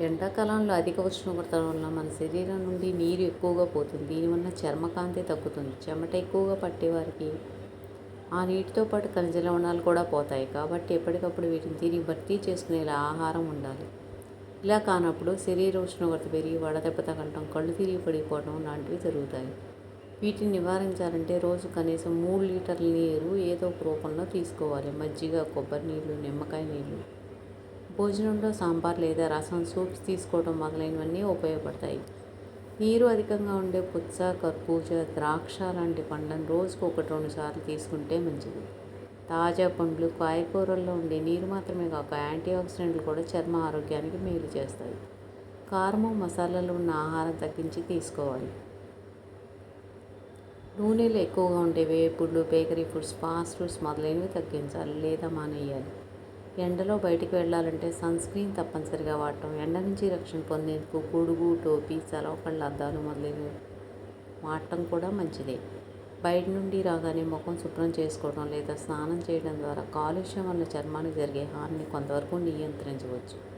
ఎండాకాలంలో అధిక ఉష్ణోగ్రత వలన మన శరీరం నుండి నీరు ఎక్కువగా పోతుంది. దీనివల్ల చర్మకాంతి తగ్గుతుంది. చెమట ఎక్కువగా పట్టేవారికి ఆ నీటితో పాటు ఖనిజ లవణాలు కూడా పోతాయి. కాబట్టి ఎప్పటికప్పుడు వీటిని తిరిగి భర్తీ చేసుకునేలా ఆహారం ఉండాలి. ఇలా కానప్పుడు శరీర ఉష్ణోగ్రత పెరిగి వడదెబ్బ తగలటం కళ్ళు తిరిగి పడిపోవడం లాంటివి జరుగుతాయి. వీటిని నివారించాలంటే రోజు కనీసం మూడు లీటర్ల నీరు ఏదో ఒక రూపంలో తీసుకోవాలి. మజ్జిగ కొబ్బరి నీళ్ళు నిమ్మకాయ నీళ్ళు భోజనంలో సాంబార్ లేదా రసం సూప్స్ తీసుకోవడం మొదలైనవన్నీ ఉపయోగపడతాయి. నీరు అధికంగా ఉండే పుచ్చ కర్బూజ ద్రాక్ష లాంటి పండ్లను రోజుకు ఒకటి రెండు సార్లు తీసుకుంటే మంచిది. తాజా పండ్లు కాయకూరల్లో ఉండే నీరు మాత్రమే కాక యాంటీ ఆక్సిడెంట్లు కూడా చర్మ ఆరోగ్యానికి మేలు చేస్తాయి. కారము మసాలాలు ఉన్న ఆహారం తగ్గించి తీసుకోవాలి. నూనెలు ఎక్కువగా ఉండే వేపుళ్ళు బేకరీ ఫుడ్స్ ఫాస్ట్ ఫుడ్స్ మొదలైనవి తగ్గించాలి లేదా మానేయాలి. ఎండలో బయటికి వెళ్ళాలంటే సన్ స్క్రీన్ తప్పనిసరిగా వాడటం. ఎండ నుంచి రక్షణ పొందేందుకు గొడుగు టోపీ సెలవు కళ్ళ అద్దాలు మొదలైనవి వాడటం కూడా మంచిదే. బయట నుండి రాగానే ముఖం శుభ్రం చేసుకోవడం లేదా స్నానం చేయడం ద్వారా కాలుష్యం వల్ల చర్మానికి జరిగే హానిని కొంతవరకు నియంత్రించవచ్చు.